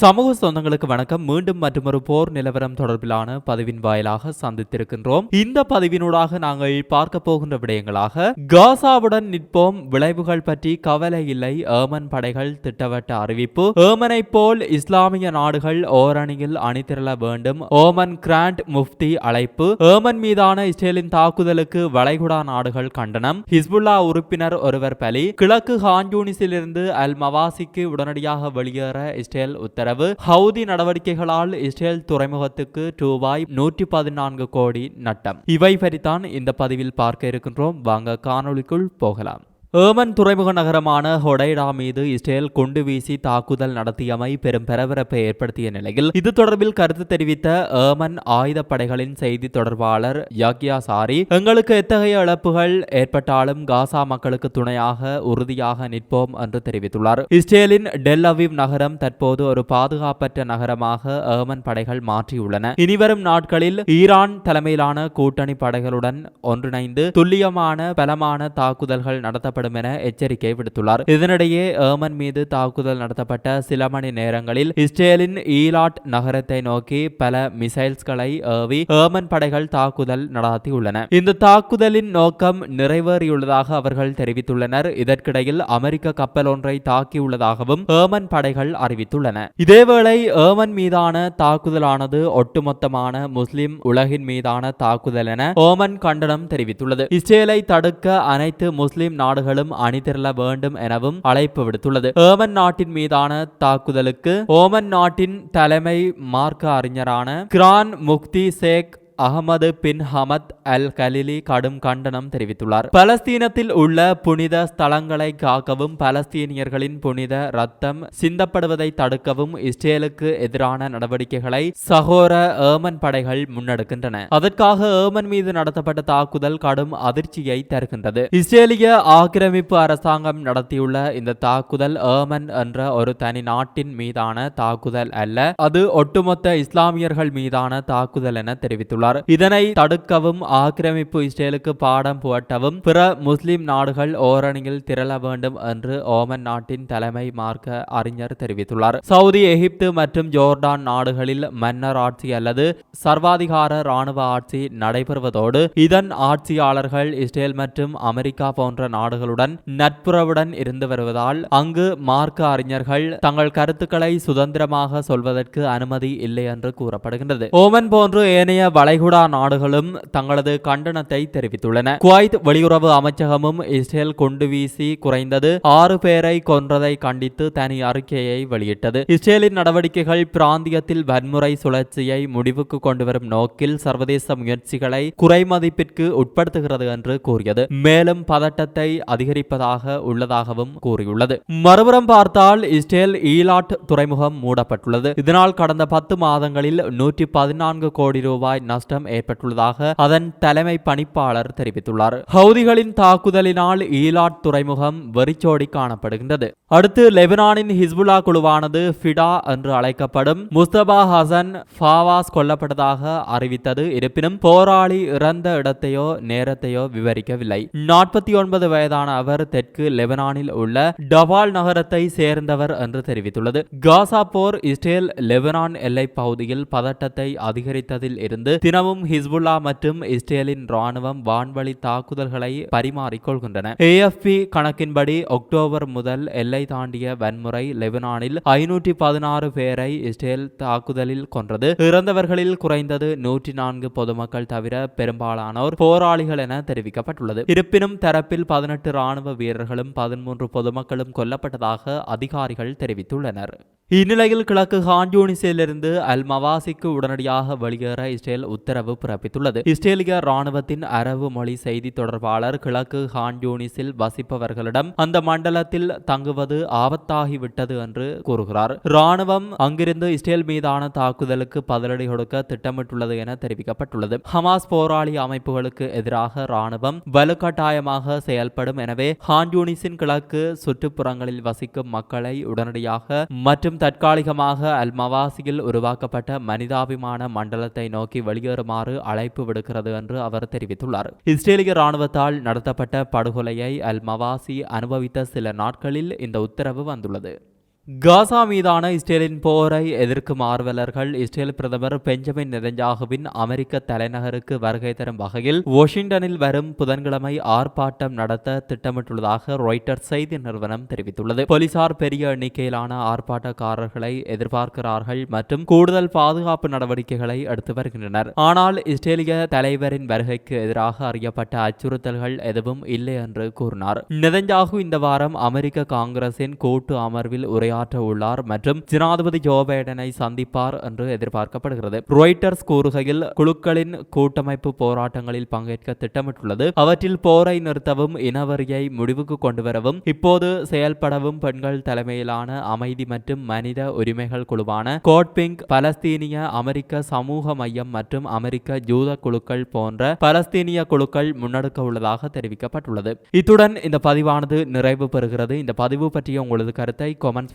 சமூக சொந்தங்களுக்கு வணக்கம். மீண்டும் மற்றொரு போர் நிலவரம் தொடர்பிலான பதிவின் வாயிலாக சந்தித்திருக்கின்றோம். இந்த பதிவினூடாக நாங்கள் பார்க்க போகின்ற விடயங்களாக காசாவுடன் நிற்போம். விளைவுகள் பற்றி கவலை இல்லை. ஏமன் படைகள் திட்டவட்ட அறிவிப்பு. ஏமனை போல் இஸ்லாமிய நாடுகள் ஓரணியில் அணிதிரள வேண்டும். ஓமன் கிராண்ட் முஃப்தி அழைப்பு. ஏமன் மீதான இஸ்ரேலின் தாக்குதலுக்கு வளைகுடா நாடுகள் கண்டனம். ஹிஸ்புல்லா உறுப்பினர் ஒருவர் பலி. கிழக்கு ஹான்யூனிஸிலிருந்து அல் மவாசிக்கு உடனடியாக வெளியேற இஸ்ரேல் உத்தரவு. ஹவுதி நடவடிக்கைகளால் இஸ்ரேல் துறைமுகத்துக்கு ரூபாய் நூற்றி பதினான்கு கோடி நட்டம். இவை பற்றித்தான் இந்த பதிவில் பார்க்க இருக்கின்றோம். வாங்க காணொளிக்குள் போகலாம். ஏமன் துறைமுக நகரமான ஹொடைடா மீது இஸ்ரேல் குண்டு வீசி தாக்குதல் நடத்தியமை பெரும் பரபரப்பை ஏற்படுத்திய நிலையில் இது தொடர்பில் கருத்து தெரிவித்த ஏமன் ஆயுதப்படைகளின் செய்தி தொடர்பாளர் யாக்யா சாரி எங்களுக்கு எத்தகைய இழப்புகள் ஏற்பட்டாலும் காசா மக்களுக்கு துணையாக உறுதியாக நிற்போம் என்று தெரிவித்துள்ளார். இஸ்ரேலின் டெல் அவிவ் நகரம் தற்போது ஒரு பாதுகாப்பற்ற நகரமாக ஏமன் படைகள் மாற்றியுள்ளன. இனிவரும் நாட்களில் ஈரான் தலைமையிலான கூட்டணி படைகளுடன் ஒன்றிணைந்து துல்லியமான பலமான தாக்குதல்கள் நடத்தப்படும் என எச்சரிக்கை விடுத்துள்ளார். இதனிடையே ஏமன் மீது தாக்குதல் நடத்தப்பட்ட சில மணி நேரங்களில் இஸ்ரேலின் ஈலாட் நகரத்தை நோக்கி பல மிசைல்ஸ்களை ஏவி ஏமன் படைகள் தாக்குதல் நடத்தியுள்ளன. இந்த தாக்குதலின் நோக்கம் நிறைவேறியுள்ளதாக அவர்கள் தெரிவித்துள்ளனர். இதற்கிடையில் அமெரிக்க கப்பல் ஒன்றை தாக்கியுள்ளதாகவும் ஏமன் படைகள் அறிவித்துள்ளன. இதேவேளை ஏமன் மீதான தாக்குதலானது ஒட்டுமொத்தமான முஸ்லிம் உலகின் மீதான தாக்குதல் என ஓமன் கண்டனம் தெரிவித்துள்ளது. இஸ்ரேலை தடுக்க அனைத்து முஸ்லிம் நாடுகள் நாடுகளும் அணிதிரள வேண்டும் எனவும் அழைப்பு விடுத்துள்ளது. ஏமன் நாட்டின் மீதான தாக்குதலுக்கு ஓமன் நாட்டின் தலைமை மார்க்க அறிஞரான கிரான் முக்தி Sheikh Ahmed bin Hamad Al Khalili கடும் கண்டனம் தெரிவித்துள்ளார். பலஸ்தீனத்தில் உள்ள புனித ஸ்தலங்களை காக்கவும் பலஸ்தீனியர்களின் புனித ரத்தம் சிந்தப்படுவதை தடுக்கவும் இஸ்ரேலுக்கு எதிரான நடவடிக்கைகளை சகோர ஏமன் படைகள் முன்னெடுக்கின்றன. அதற்காக ஏமன் மீது நடத்தப்பட்ட தாக்குதல் கடும் அதிர்ச்சியை தருகின்றது. இஸ்ரேலிய ஆக்கிரமிப்பு அரசாங்கம் நடத்தியுள்ள இந்த தாக்குதல் ஏமன் என்ற ஒரு தனி நாட்டின் மீதான தாக்குதல் அல்ல அது ஒட்டுமொத்த இஸ்லாமியர்கள் மீதான தாக்குதல் என தெரிவித்துள்ளார். கூறியுள்ளார் இதனை தடுக்கவும் ஆக்கிரமிப்பு இஸ்ரேலுக்கு பாடம் புகட்டவும் பிற முஸ்லிம் நாடுகள் ஓரணியில் திரள வேண்டும் என்று ஓமன் நாட்டின் தலைமை மார்க்க அறிஞர் தெரிவித்துள்ளார். சவுதி எகிப்து மற்றும் ஜோர்டான் நாடுகளில் மன்னர் ஆட்சி அல்லது சர்வாதிகார ராணுவ ஆட்சி நடைபெறுவதோடு இதன் ஆட்சியாளர்கள் இஸ்ரேல் மற்றும் அமெரிக்கா போன்ற நாடுகளுடன் நட்புறவுடன் இருந்து வருவதால் அங்கு மார்க்க அறிஞர்கள் தங்கள் கருத்துக்களை சுதந்திரமாக சொல்வதற்கு அனுமதி இல்லை என்று கூறப்படுகின்றது. ஓமன் போன்று ஏனைய வளை வளைகுடா நாடுகளும் தங்களது கண்டனத்தை தெரிவித்துள்ளன. குவைத் வெளியுறவு அமைச்சகமும் இஸ்ரேல் கொண்டு வீசி குறைந்தது ஆறு பேரை கொன்றதை கண்டித்து தனி அறிக்கையை வெளியிட்டது. இஸ்ரேலின் நடவடிக்கைகள் பிராந்தியத்தில் வன்முறை சுழற்சியை முடிவுக்கு கொண்டுவரும் நோக்கில் சர்வதேச முயற்சிகளை குறைமதிப்பிற்கு உட்படுத்துகிறது என்று கூறியது. மேலும் பதட்டத்தை அதிகரிப்பதாக உள்ளதாகவும் கூறியுள்ளது. மறுபுறம் பார்த்தால் இஸ்ரேல் ஈலாட் துறைமுகம் மூடப்பட்டுள்ளது. இதனால் கடந்த பத்து மாதங்களில் நூற்றி பதினான்கு கோடி ரூபாய் நஷ்டம் நஷ்டம் ஏற்பட்டுள்ளதாக அதன் தலைமை பணிப்பாளர் தெரிவித்துள்ளார். ஹவுதிகளின் தாக்குதலினால் ஈலாட் துறைமுகம் வெறிச்சோடி காணப்படுகின்றது. அடுத்து லெபனானின் ஹிஸ்புல்லா குழுவானது ஃபிடா என்று அழைக்கப்படும் முஸ்தபா ஹசன் ஃபாவாஸ் கொல்லப்பட்டதாக அறிவித்தது. இருப்பினும் போராளி இறந்த இடத்தையோ நேரத்தையோ விவரிக்கவில்லை. நாற்பத்தி ஒன்பது வயதான அவர் தெற்கு லெபனானில் உள்ள டவால் நகரத்தை சேர்ந்தவர் என்று தெரிவித்துள்ளது. காசா போர் இஸ்ரேல் லெபனான் எல்லை பகுதியில் பதட்டத்தை அதிகரித்ததில் இருந்து தினமும் ஹிஸ்புல்லா மற்றும் இஸ்ரேலின் ராணுவம் வான்வழி தாக்குதல்களை பரிமாறிக்கொள்கின்றன. ஏஎஃப்பி கணக்கின்படி அக்டோபர் முதல் எல்லை தாண்டிய வன்முறை லெபனானில் ஐநூற்றி பதினாறு பேரை இஸ்ரேல் தாக்குதலில் கொன்றது. இறந்தவர்களில் குறைந்தது நூற்றி நான்கு பொதுமக்கள் தவிர பெரும்பாலானோர் போராளிகள் என தெரிவிக்கப்பட்டுள்ளது. இருப்பினும் தரப்பில் பதினெட்டு ராணுவ வீரர்களும் பதிமூன்று பொதுமக்களும் கொல்லப்பட்டதாக அதிகாரிகள் தெரிவித்துள்ளனர். இந்நிலையில் கிழக்கு ஹான்யூனிஸிலிருந்து அல் மவாசிக்கு உடனடியாக வெளியேற இஸ்ரேல் உத்தரவு பிறப்பித்துள்ளது. இஸ்ரேலிய ராணுவத்தின் அரபு மொழி செய்தி தொடர்பாளர் கிழக்கு ஹான்யூனிஸில் வசிப்பவர்களிடம் அந்த மண்டலத்தில் தங்குவது ஆபத்தாகிவிட்டது என்று கூறுகிறார். ராணுவம் அங்கிருந்து இஸ்ரேல் மீதான தாக்குதலுக்கு பதிலடி கொடுக்க திட்டமிட்டுள்ளது என தெரிவிக்கப்பட்டுள்ளது. ஹமாஸ் போராளி அமைப்புகளுக்கு எதிராக ராணுவம் வலுக்கட்டாயமாக செயல்படும். எனவே ஹான்யூனிஸின் கிழக்கு சுற்றுப்புறங்களில் வசிக்கும் மக்களை உடனடியாக மற்றும் தற்காலிகமாக அல் மவாசியில் உருவாக்கப்பட்ட மனிதாபிமான மண்டலத்தை நோக்கி வெளியேறுமாறு அழைப்பு விடுக்கிறது என்று அவர் தெரிவித்துள்ளார். இஸ்ரேலிய ராணுவத்தால் நடத்தப்பட்ட படுகொலையை அல் மவாசி அனுபவித்த சில நாட்களில் இந்த உத்தரவு வந்துள்ளது. காசா மீதான இஸ்ரேலின் போரை எதிர்க்கும் ஆர்வலர்கள் இஸ்ரேல் பிரதமர் பெஞ்சமின் நெதஞ்சாகுவின் அமெரிக்க தலைநகருக்கு வருகை தரும் வகையில் வாஷிங்டனில் வரும் புதன்கிழமை ஆர்ப்பாட்டம் நடத்த திட்டமிட்டுள்ளதாக ராய்ட்டர்ஸ் செய்தி நிறுவனம் தெரிவித்துள்ளது. போலீசார் பெரிய எண்ணிக்கையிலான ஆர்ப்பாட்டக்காரர்களை எதிர்பார்க்கிறார்கள் மற்றும் கூடுதல் பாதுகாப்பு நடவடிக்கைகளை எடுத்து வருகின்றனர். ஆனால் இஸ்ரேலிய தலைவரின் வருகைக்கு எதிராக அறியப்பட்ட அச்சுறுத்தல்கள் எதுவும் இல்லை என்று கூறினார். நெதஞ்சாகு இந்த வாரம் அமெரிக்க காங்கிரசின் கூட்டு அமர்வில் உரையாற்ற உள்ளார் மற்றும் ஜனாதிபதி ஜோ பைடனை சந்திப்பார் என்று எதிர்பார்க்கப்படுகிறது. ரொய்டர்ஸ் கூறுகையில் குழுக்களின் கூட்டமைப்பு போராட்டங்களில் பங்கேற்க திட்டமிட்டுள்ளது. அவற்றில் போரை நிறுத்தவும் இனவரியை முடிவுக்கு கொண்டுவரவும் இப்போது செயல்படவும் பெண்கள் தலைமையிலான அமைதி மற்றும் மனித உரிமைகள் குழுவான கோட்பிங்க் பலஸ்தீனிய அமெரிக்க சமூக மையம் மற்றும் அமெரிக்க ஜூத குழுக்கள் போன்ற பலஸ்தீனிய குழுக்கள் முன்னெடுக்க உள்ளதாக தெரிவிக்கப்பட்டுள்ளது. இத்துடன் இந்த பதிவானது நிறைவு பெறுகிறது. இந்த பதிவு பற்றிய உங்களது கருத்தை கொமெண்ட்ஸ்